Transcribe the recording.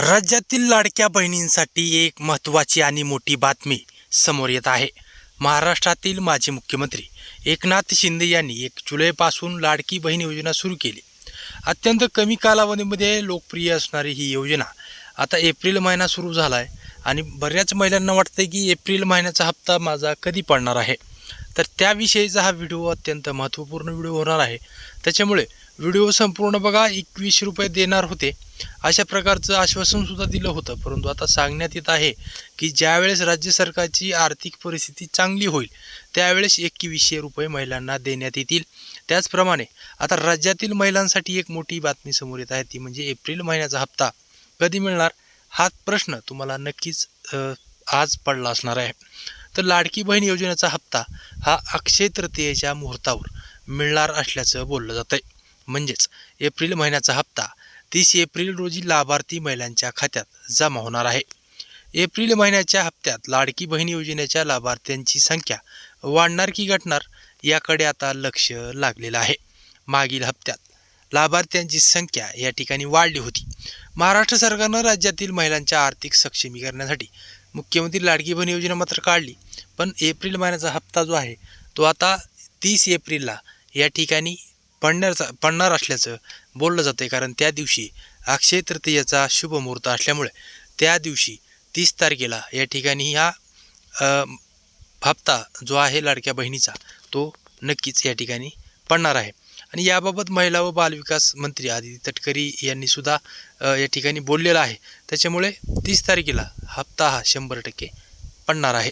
राज्यातील लाडक्या बहिणींसाठी एक महत्त्वाची आणि मोठी बातमी समोर येत आहे. महाराष्ट्रातील माजी मुख्यमंत्री एकनाथ शिंदे यांनी एक जुलैपासून लाडकी बहीण योजना सुरू केली. अत्यंत कमी कालावधीमध्ये लोकप्रिय असणारी ही योजना आता एप्रिल महिना सुरू झाला आहे आणि बऱ्याच महिलांना वाटतं की एप्रिल महिन्याचा हप्ता माझा कधी पडणार आहे. तर त्याविषयीचा हा व्हिडिओ अत्यंत महत्त्वपूर्ण व्हिडिओ होणार आहे. त्याच्यामुळे व्हिडिओ संपूर्ण बघा एकवीस रुपये देणार होते. अशा प्रकारचं आश्वासनसुद्धा दिलं होतं. परंतु आता सांगण्यात येत आहे की ज्यावेळेस राज्य सरकारची आर्थिक परिस्थिती चांगली होईल त्यावेळेस एकवीसशे रुपये महिलांना देण्यात येतील. त्याचप्रमाणे आता राज्यातील महिलांसाठी एक मोठी बातमी समोर येत आहे ती म्हणजे एप्रिल महिन्याचा हप्ता. कधी मिळणार? हा प्रश्न तुम्हाला नक्कीच आज पडला असणार आहे. तर लाडकी बहीण योजनेचा हप्ता हा अक्षय तृतीयेच्या मुहूर्तावर मिळणार असल्याचं बोललं जातं आहे म्हणजेच एप्रिल महिन्याचा हप्ता तीस एप्रिल रोजी लाभार्थी महिलांच्या खात्यात जमा होणार आहे. एप्रिल महिन्याच्या हप्त्यात लाडकी बहीण योजनेच्या लाभार्थ्यांची संख्या वाढणार की घटणार याकडे आता लक्ष लागलेलं आहे. मागील हप्त्यात लाभार्थ्यांची संख्या या ठिकाणी वाढली होती. महाराष्ट्र सरकारनं राज्यातील महिलांच्या आर्थिक सक्षमीकरणासाठी मुख्यमंत्री लाडकी बहीण योजना मात्र काढली पण एप्रिल महिन्याचा हप्ता जो आहे तो आता तीस एप्रिलला या ठिकाणी पडण्याचा पडणार असल्याचं बोललं जातं आहे कारण त्या दिवशी अक्षय तृतीयेचा शुभ मुहूर्त असल्यामुळे त्या दिवशी तीस तारखेला या ठिकाणी हा हप्ता जो आहे लाडक्या बहिणीचा तो नक्कीच या ठिकाणी पडणार आहे. आणि याबाबत महिला व बालविकास मंत्री आदिती तटकरी यांनी सुद्धा या ठिकाणी बोललेलं आहे. त्याच्यामुळे तीस तारखेला हप्ता हा शंभर टक्के पडणार आहे.